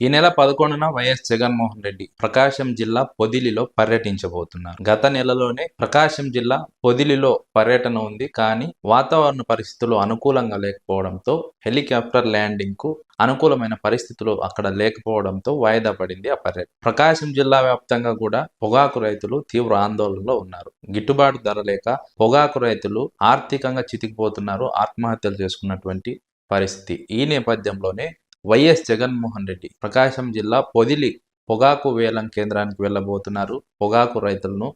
ఈ నెల పదకొండున వైఎస్ జగన్మోహన్ రెడ్డి ప్రకాశం జిల్లా పొదిలిలో పర్యటించబోతున్నారు. గత నెలలోనే ప్రకాశం జిల్లా పొదిలిలో పర్యటన ఉంది. కానీ వాతావరణ పరిస్థితులు అనుకూలంగా లేకపోవడంతో హెలికాప్టర్ ల్యాండింగ్కు అనుకూలమైన పరిస్థితులు అక్కడ లేకపోవడంతో వాయిదా పడింది ఆ పర్యటన. ప్రకాశం జిల్లా వ్యాప్తంగా కూడా పొగాకు రైతులు తీవ్ర ఆందోళనలో ఉన్నారు. గిట్టుబాటు ధర లేక పొగాకు రైతులు ఆర్థికంగా చితికిపోతున్నారు. ఆత్మహత్యలు చేసుకున్నటువంటి పరిస్థితి. ఈ నేపథ్యంలోనే వైఎస్ జగన్మోహన్ రెడ్డి ప్రకాశం జిల్లా పొదిలి పొగాకు వేలం కేంద్రానికి వెళ్ళబోతున్నారు. పొగాకు రైతులను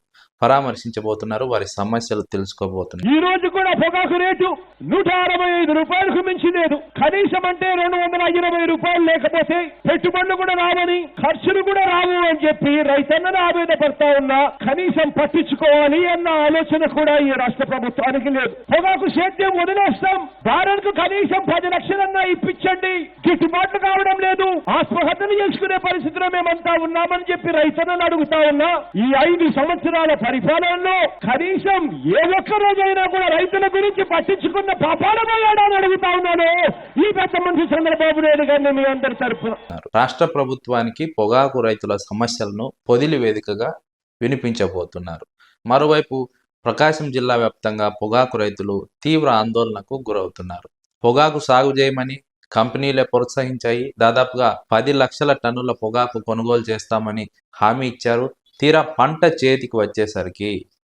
పరామర్శించబోతున్నారు వారి సమస్యలు తెలుసుకోబోతున్నారు. ఈ రోజు కూడా పొగాకు రేటు నూట అరవై ఐదు రూపాయలకు మించి లేదు కనీసం అంటే రెండు వందల ఇరవై రూపాయలు లేకపోతే పెట్టుబడులు కూడా రావని ఖర్చులు కూడా రావు అని చెప్పి రైతన్నలు ఆవేదపడతా ఉన్నా కనీసం పట్టించుకోవాలి అన్న ఆలోచన కూడా ఈ రాష్ట్ర ప్రభుత్వానికి లేదు. పొగాకు సేద్యం వదిలేస్తాం. భారత్కు కనీసం పది లక్షలన్నా ఇప్పించండి. గిట్టుబాట్లు కావడం లేదు. ఆత్మహత్యలు చేసుకునే పరిస్థితిలో మేమంతా ఉన్నామని చెప్పి రైతన్నను అడుగుతా ఉన్నా ఈ ఐదు సంవత్సరాల పరిపాలనలో కనీసం ఏ ఒక్క రోజైనా కూడా రైతుల గురించి పట్టించుకున్న పాపాల పోయాడా అని అడుగుతా ఉన్నాను. ఈ పెద్ద మనిషి చంద్రబాబు నాయుడు గారిని మీ అందరి తరఫున రాష్ట్ర ప్రభుత్వానికి పొగాకు రైతుల సమస్యలను పొదిలి వేదికగా వినిపించబోతున్నారు. మరోవైపు ప్రకాశం జిల్లా వ్యాప్తంగా పొగాకు రైతులు తీవ్ర ఆందోళనకు గురవుతున్నారు. పొగాకు సాగు చేయమని కంపెనీలే ప్రోత్సహించాయి. దాదాపుగా పది లక్షల టన్నుల పొగాకు కొనుగోలు చేస్తామని హామీ ఇచ్చారు. తీరా పంట చేతికి వచ్చేసరికి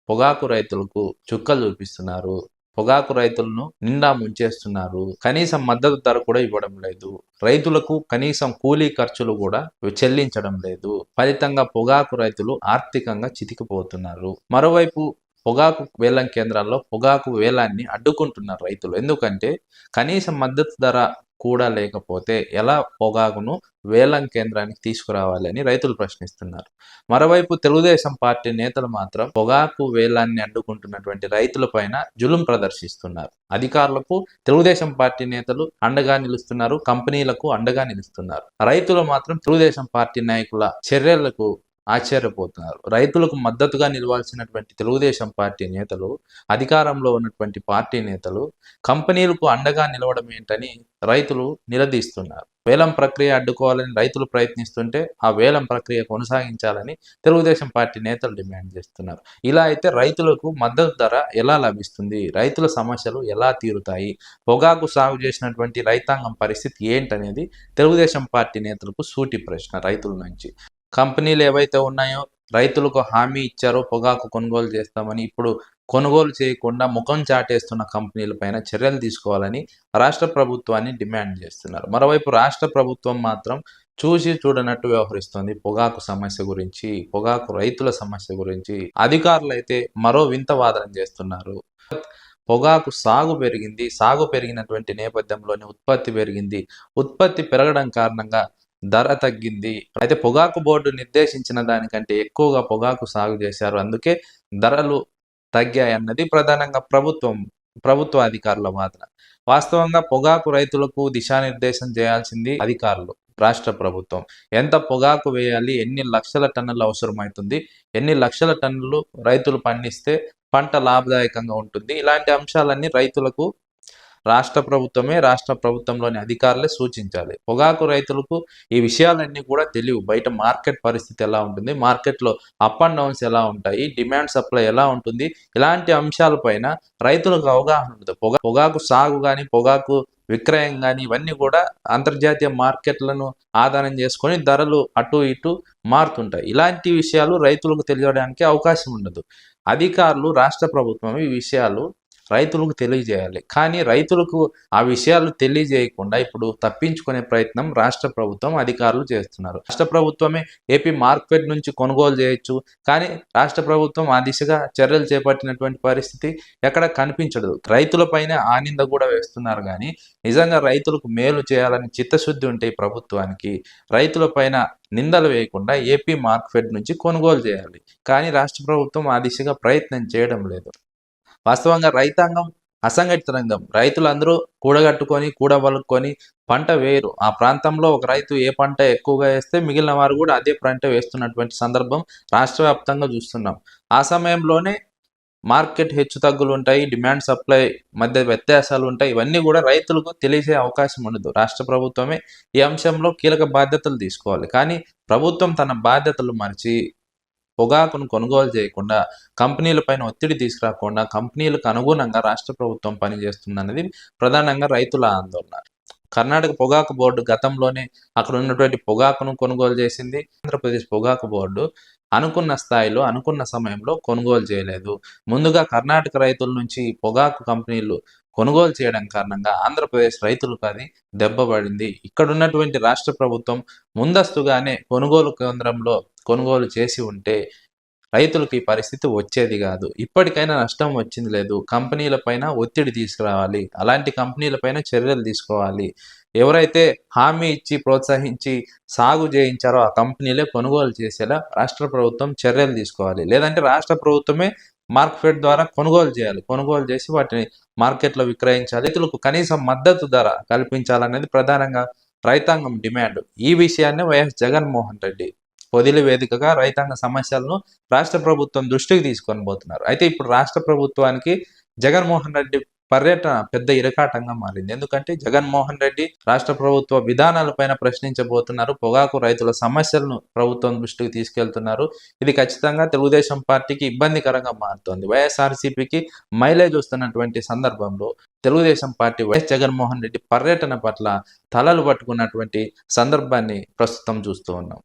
పొగాకు రైతులకు చుక్కలు చూపిస్తున్నారు. పొగాకు రైతులను నిండా ముంచేస్తున్నారు. కనీసం మద్దతు ధర కూడా ఇవ్వడం లేదు. రైతులకు కనీసం కూలీ ఖర్చులు కూడా చెల్లించడం లేదు. ఫలితంగా పొగాకు రైతులు ఆర్థికంగా చితికిపోతున్నారు. మరోవైపు పొగాకు వేలం కేంద్రాల్లో పొగాకు వేలాన్ని అడ్డుకుంటున్నారు రైతులు. ఎందుకంటే కనీసం మద్దతు ధర కూడా లేకపోతే ఎలా పొగాకును వేలం కేంద్రానికి తీసుకురావాలి అని రైతులు ప్రశ్నిస్తున్నారు. మరోవైపు తెలుగుదేశం పార్టీ నేతలు మాత్రం పొగాకు వేలాన్ని అడ్డుకుంటున్నటువంటి రైతుల పైన జులుం ప్రదర్శిస్తున్నారు. అధికారులకు తెలుగుదేశం పార్టీ నేతలు అండగా నిలుస్తున్నారు కంపెనీలకు అండగా నిలుస్తున్నారు. రైతులు మాత్రం తెలుగుదేశం పార్టీ నాయకుల చర్యలకు ఆశ్చర్యపోతున్నారు. రైతులకు మద్దతుగా నిలవాల్సినటువంటి తెలుగుదేశం పార్టీ నేతలు అధికారంలో ఉన్నటువంటి పార్టీ నేతలు కంపెనీలకు అండగా నిలవడం ఏంటని రైతులు నిలదీస్తున్నారు. వేలం ప్రక్రియ అడ్డుకోవాలని రైతులు ప్రయత్నిస్తుంటే ఆ వేలం ప్రక్రియ కొనసాగించాలని తెలుగుదేశం పార్టీ నేతలు డిమాండ్ చేస్తున్నారు. ఇలా అయితే రైతులకు మద్దతు ధర ఎలా లభిస్తుంది? రైతుల సమస్యలు ఎలా తీరుతాయి? పొగాకు సాగు చేసినటువంటి రైతాంగం పరిస్థితి ఏంటనేది తెలుగుదేశం పార్టీ నేతలకు సూటి ప్రశ్న రైతుల నుంచి. కంపెనీలు ఏవైతే ఉన్నాయో రైతులకు హామీ ఇచ్చారో పొగాకు కొనుగోలు చేస్తామని ఇప్పుడు కొనుగోలు చేయకుండా ముఖం చాటేస్తున్న కంపెనీలపైన చర్యలు తీసుకోవాలని రాష్ట్ర ప్రభుత్వాన్ని డిమాండ్ చేస్తున్నారు. మరోవైపు రాష్ట్ర ప్రభుత్వం మాత్రం చూసి చూడనట్టు వ్యవహరిస్తోంది. పొగాకు సమస్య గురించి పొగాకు రైతుల సమస్య గురించి అధికారులు అయితే మరో వింత వాదన చేస్తున్నారు. పొగాకు సాగు పెరిగింది. సాగు పెరిగినటువంటి నేపథ్యంలోనే ఉత్పత్తి పెరిగింది. ఉత్పత్తి పెరగడం కారణంగా ధర తగ్గింది. అయితే పొగాకు బోర్డు నిర్దేశించిన దానికంటే ఎక్కువగా పొగాకు సాగు చేశారు. అందుకే ధరలు తగ్గాయన్నది ప్రధానంగా ప్రభుత్వం ప్రభుత్వ అధికారుల వాదన. వాస్తవంగా పొగాకు రైతులకు దిశానిర్దేశం చేయాల్సింది అధికారులు రాష్ట్ర ప్రభుత్వం. ఎంత పొగాకు వేయాలి ఎన్ని లక్షల టన్నులు అవసరమవుతుంది ఎన్ని లక్షల టన్నులు రైతులు పండిస్తే పంట లాభదాయకంగా ఉంటుంది. ఇలాంటి అంశాలన్నీ రైతులకు రాష్ట్ర ప్రభుత్వమే రాష్ట్ర ప్రభుత్వంలోని అధికారులే సూచించాలి. పొగాకు రైతులకు ఈ విషయాలన్నీ కూడా తెలియవు. బయట మార్కెట్ పరిస్థితి ఎలా ఉంటుంది? మార్కెట్లో అప్ అండ్ డౌన్స్ ఎలా ఉంటాయి? డిమాండ్ సప్లై ఎలా ఉంటుంది? ఇలాంటి అంశాలపైన రైతులకు అవగాహన ఉంటుంది. పొగా పొగాకు సాగు కానీ పొగాకు విక్రయం కానీ ఇవన్నీ కూడా అంతర్జాతీయ మార్కెట్లను ఆధారం చేసుకొని ధరలు అటు ఇటు మారుతుంటాయి. ఇలాంటి విషయాలు రైతులకు తెలియడానికి అవకాశం ఉండదు. అధికారులు రాష్ట్ర ప్రభుత్వం ఈ విషయాలు రైతులకు తెలియజేయాలి. కానీ రైతులకు ఆ విషయాలు తెలియజేయకుండా ఇప్పుడు తప్పించుకునే ప్రయత్నం రాష్ట్ర ప్రభుత్వం అధికారులు చేస్తున్నారు. రాష్ట్ర ప్రభుత్వమే ఏపీ మార్కెట్ నుంచి కొనుగోలు చేయొచ్చు. కానీ రాష్ట్ర ప్రభుత్వం ఆ దిశగా చర్యలు చేపట్టినటువంటి పరిస్థితి ఎక్కడ కనిపించదు. రైతులపైన ఆనింద కూడా వేస్తున్నారు కానీ నిజంగా రైతులకు మేలు చేయాలని చిత్తశుద్ధి ఉంటే ఈ ప్రభుత్వానికి రైతులపైన నిందలు వేయకుండా ఏపీ మార్క్ఫెడ్ నుంచి కొనుగోలు చేయాలి. కానీ రాష్ట్ర ప్రభుత్వం ఆ దిశగా ప్రయత్నం చేయడం లేదు. వాస్తవంగా రైతాంగం అసంఘటిత రంగం. రైతులందరూ కూడగట్టుకొని కూడబలుకొని పంట వేయరు. ఆ ప్రాంతంలో ఒక రైతు ఏ పంట ఎక్కువగా వేస్తే మిగిలిన వారు కూడా అదే పంట వేస్తున్నటువంటి సందర్భం రాష్ట్ర వ్యాప్తంగా చూస్తున్నాం. ఆ సమయంలోనే మార్కెట్ హెచ్చు తగ్గులు ఉంటాయి డిమాండ్ సప్లై మధ్య వ్యత్యాసాలు ఉంటాయి. ఇవన్నీ కూడా రైతులకు తెలిసే అవకాశం ఉండదు. రాష్ట్ర ప్రభుత్వమే ఈ అంశంలో కీలక బాధ్యతలు తీసుకోవాలి. కానీ ప్రభుత్వం తన బాధ్యతలు మరిచి పొగాకును కొనుగోలు చేయకుండా కంపెనీలపైన ఒత్తిడి తీసుకురాకుండా కంపెనీలకు అనుగుణంగా రాష్ట్ర ప్రభుత్వం పనిచేస్తుందన్నది ప్రధానంగా రైతుల ఆందోళన. కర్ణాటక పొగాకు బోర్డు గతంలోనే అక్కడ ఉన్నటువంటి పొగాకును కొనుగోలు చేసింది. ఆంధ్రప్రదేశ్ పొగాకు బోర్డు అనుకున్న స్థాయిలో అనుకున్న సమయంలో కొనుగోలు చేయలేదు. ముందుగా కర్ణాటక రైతుల నుంచి పొగాకు కంపెనీలు కొనుగోలు చేయడం కారణంగా ఆంధ్రప్రదేశ్ రైతులకు అది దెబ్బపడింది ఇక్కడ ఉన్నటువంటి రాష్ట్ర ప్రభుత్వం ముందస్తుగానే కొనుగోలు కేంద్రంలో కొనుగోలు చేసి ఉంటే రైతులకు ఈ పరిస్థితి వచ్చేది కాదు. ఇప్పటికైనా నష్టం వచ్చింది లేదు. కంపెనీలపైన ఒత్తిడి తీసుకురావాలి. అలాంటి కంపెనీలపైన చర్యలు తీసుకోవాలి. ఎవరైతే హామీ ఇచ్చి ప్రోత్సహించి సాగు చేయించారో ఆ కంపెనీలే కొనుగోలు చేసేలా రాష్ట్ర ప్రభుత్వం చర్యలు తీసుకోవాలి. లేదంటే రాష్ట్ర ప్రభుత్వమే మార్కెట్ ద్వారా కొనుగోలు చేయాలి. కొనుగోలు చేసి వాటిని మార్కెట్లో విక్రయించాలి. రైతులకు కనీసం మద్దతు ధర కల్పించాలనేది ప్రధానంగా రైతాంగం డిమాండ్. ఈ విషయాన్ని వైఎస్ జగన్మోహన్ రెడ్డి పొదిలి వేదికగా రైతాంగ సమస్యలను రాష్ట్ర ప్రభుత్వం దృష్టికి తీసుకొని పోతున్నారు. అయితే ఇప్పుడు రాష్ట్ర ప్రభుత్వానికి జగన్మోహన్ రెడ్డి పర్యటన పెద్ద ఇరకాటంగా మారింది. ఎందుకంటే జగన్మోహన్ రెడ్డి రాష్ట్ర ప్రభుత్వ విధానాలపైన ప్రశ్నించబోతున్నారు. పొగాకు రైతుల సమస్యలను ప్రభుత్వం దృష్టికి తీసుకెళ్తున్నారు. ఇది ఖచ్చితంగా తెలుగుదేశం పార్టీకి ఇబ్బందికరంగా మారుతోంది. వైఎస్ఆర్సీపీకి మైలేజ్ వస్తున్నటువంటి సందర్భంలో తెలుగుదేశం పార్టీ వైఎస్ జగన్మోహన్ రెడ్డి పర్యటన పట్ల తలలు పట్టుకున్నటువంటి సందర్భాన్ని ప్రస్తుతం చూస్తూ ఉన్నాం.